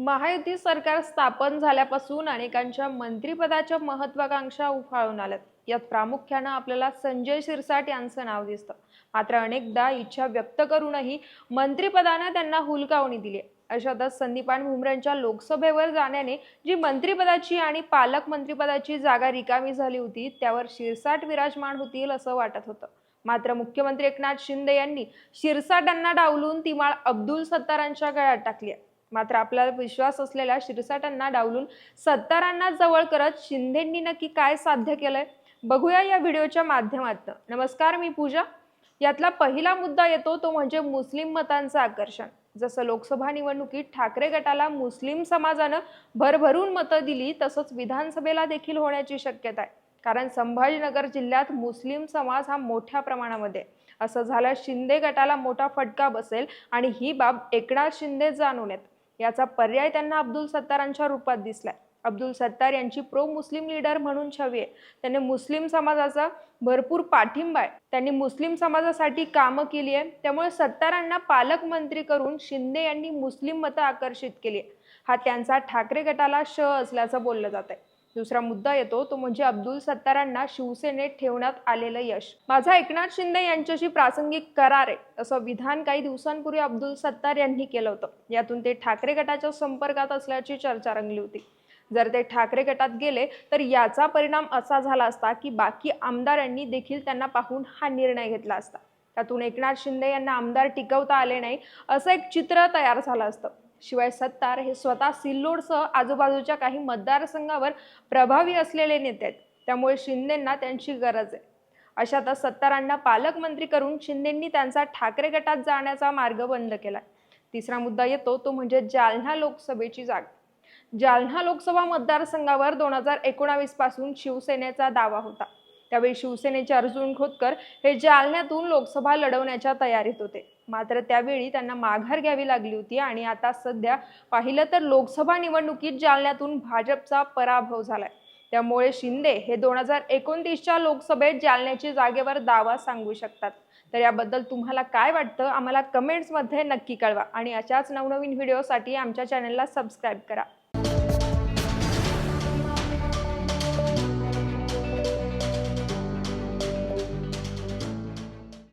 महायुती सरकार स्थापन झाल्यापासून अनेकांच्या मंत्रिपदाच्या महत्वाकांक्षा उफाळून आल्यात. यात प्रामुख्यानं आपल्याला संजय शिरसाट यांचं नाव दिसतं. मात्र अनेकदा इच्छा व्यक्त करूनही मंत्रिपदानं त्यांना हुलकावणी दिली अशातच संदीपान भुमरेंच्या लोकसभेवर जाण्याने जी मंत्रिपदाची आणि पालकमंत्रीपदाची जागा रिकामी झाली होती त्यावर शिरसाट विराजमान होतील असं वाटत होतं. मात्र मुख्यमंत्री एकनाथ शिंदे यांनी शिरसाटांना डावलून ती माळ अब्दुल सत्तारांच्या गळ्यात टाकली आहे. मात्र आपल्याला विश्वास असलेल्या शिरसाटांना डावलून सत्तारांना जवळ करत शिंदेंनी नक्की काय साध्य केलंय? बघूया या व्हिडिओच्या माध्यमातून. नमस्कार मी पूजा. यातला पहिला मुद्दा येतो तो म्हणजे मुस्लिम मतांचं आकर्षण. जसं लोकसभा निवडणुकीत ठाकरे गटाला मुस्लिम समाजानं भरभरून मतं दिली तसंच विधानसभेला देखील होण्याची शक्यता आहे. कारण संभाजीनगर जिल्ह्यात मुस्लिम समाज हा मोठ्या प्रमाणामध्ये असं झालं शिंदे गटाला मोठा फटका बसेल आणि ही बाब एकनाथ शिंदे जाणून येत याचा पर्याय त्यांना अब्दुल सत्तारांच्या रूपात दिसलाय. अब्दुल सत्तार यांची प्रो मुस्लिम लीडर म्हणून छवी आहे. त्यांनी मुस्लिम समाजाचा भरपूर पाठिंबा आहे. त्यांनी मुस्लिम समाजासाठी कामं केली आहे त्यामुळे सत्तारांना पालकमंत्री करून शिंदे यांनी मुस्लिम मतं आकर्षित केली आहे हा त्यांचा ठाकरे गटाला श असल्याचं बोललं जात आहे दुसरा मुद्दा येतो तो म्हणजे अब्दुल सत्तारांना शिवसेनेत ठेवण्यात आलेलं यश. माझा एकनाथ शिंदे यांच्याशी प्रासंगिक करार आहे असं विधान काही दिवसांपूर्वी अब्दुल सत्तार यांनी केलं होतं. यातून ते ठाकरे गटाच्या संपर्कात असल्याची चर्चा रंगली होती. जर ते ठाकरे गटात गेले तर याचा परिणाम असा झाला असता की बाकी आमदारांनी देखील त्यांना पाहून हा निर्णय घेतला असता. त्यातून एकनाथ शिंदे यांना आमदार टिकवता आले नाही असं एक चित्र तयार झालं असतं. शिवाय सत्तार हे स्वतः सिल्लोडसह आजूबाजूच्या काही मतदारसंघावर प्रभावी असलेले नेते आहेत. त्यामुळे शिंदेंना त्यांची गरज आहे. अशातच सत्तारांना पालकमंत्री करून शिंदेंनी त्यांचा ठाकरे गटात जाण्याचा मार्ग बंद केला तिसरा मुद्दा येतो तो म्हणजे जालना लोकसभेची जागा. जालना लोकसभा मतदारसंघावर दोन हजार एकोणावीसपासून शिवसेनेचा दावा होता. त्यावेळी शिवसेनेचे अर्जुन खोतकर हे जालन्यातून लोकसभा लढवण्याच्या तयारीत होते. मात्र त्यावेळी त्यांना माघार घ्यावी लागली होती आणि आता सध्या पाहिलं तर लोकसभा निवडणुकीत जालन्यातून भाजपचा पराभव झालाय. त्यामुळे शिंदे हे दोन हजार एकोणतीसच्या लोकसभेत जालन्याची जागेवर दावा सांगू शकतात. तर याबद्दल तुम्हाला काय वाटतं? आम्हाला कमेंट्समध्ये नक्की कळवा आणि अशाच नवनवीन व्हिडिओसाठी आमच्या चॅनलला सबस्क्राईब करा.